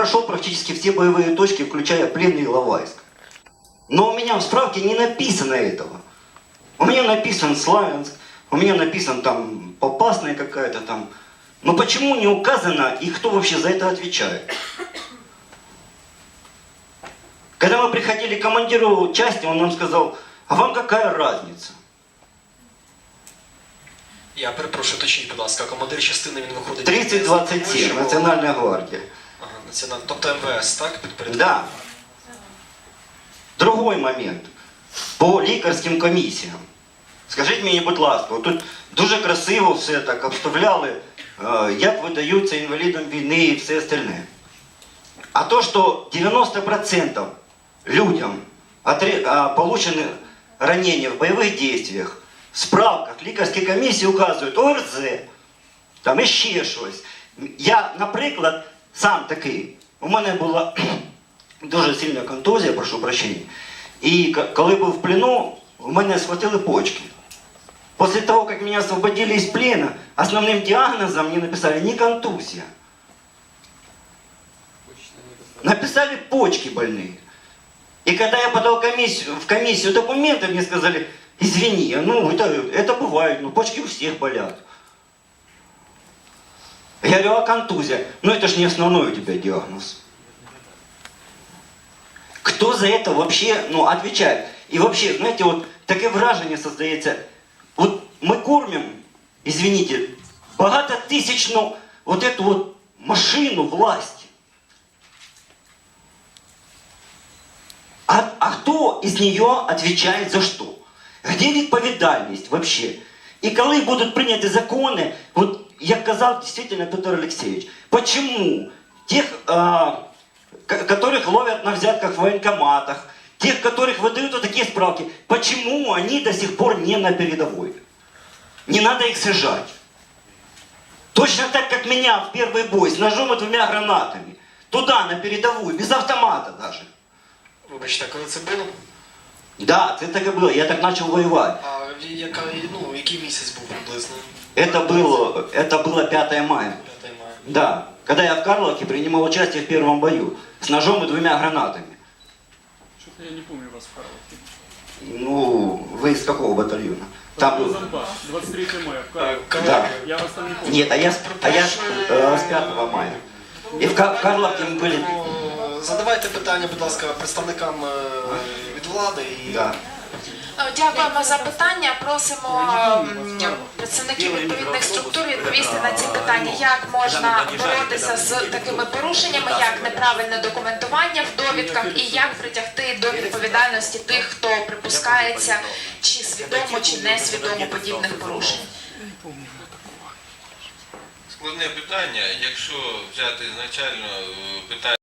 прошел практически все боевые точки, включая пленный Иловайск. Но у меня в справке не написано этого. У меня написан Славянск, у меня написан там Попасная какая-то там. Но почему не указано и кто вообще за это отвечает? Когда мы приходили к командиру части, он нам сказал, а вам какая разница? Я перепрошую, точніть, будь ласка, командир частини він виходить. 3027, Вищого- Национальная гвардия. Ага, національна. Тобто МВС, так? Підпорядковано? Да. Другой момент. По лікарським комісіям. Скажіть мені, будь ласка, тут дуже красиво все так обставляли, е, як видаються інвалідам війни і все остальне. А то, що 90% людям отре- а, получены ранения в боевых действиях, в справках лікарські комісії указують ОРЗ, там іще щось. Я, наприклад, сам такий. У мене була дуже сильна контузія, прошу прощення. І коли був в плену, у мене схватили почки. После того, как меня освободили из плена, основным диагнозом мне написали не контузия. Написали почки больные. И когда я подал комиссию, в комиссию документы, мне сказали, извини, ну это, это бывает, ну почки у всех болят. Я говорю, а контузия? Ну это ж не основной у тебя диагноз. Кто за это вообще, ну, отвечает? И вообще, знаете, вот такое выражение создается. Вот мы кормим, извините, богатотысячную вот эту вот машину власти. А, а кто из нее отвечает за что? Где відповідальність вообще? И коли будут приняты законы, вот я сказал действительно Петр Алексеевич, почему тех, ко- которых ловят на взятках в военкоматах, тех, которых выдают вот такие справки, почему они до сих пор не на передовой? Не надо их сажать. Точно так, как меня в первый бой с ножом и двумя гранатами. Туда, на передовую, без автомата даже. Вибачте, коли це було? Да, это так и было. Я так начал воевать. А яка, ну, який місяць був приблизно? Это было, это было 5 мая. 5 мая. Да, когда я в Карловке принимал участие в первом бою с ножом и двумя гранатами. Что-то я не помню вас в Карловке. Ну, вы из какого батальона? Там. Донбасс, 23 мая в Карловке. Да. Я вас там не помню. Нет, а я, с- а я с, э, с 5 мая. И в Ка- в Карловке мы были... Ну, Задавайте питання, будь ласка, представникам е, від влади і Да. Е, Дякуємо за питання. Просимо представників відповідних структур відповісти на ці питання. Як можна боротися з такими порушеннями, як неправильне документування в довідках, і як притягти до відповідальності тих, хто припускається чи свідомо, чи несвідомо подібних порушень. Складне питання. Якщо взяти ізначально е, питання.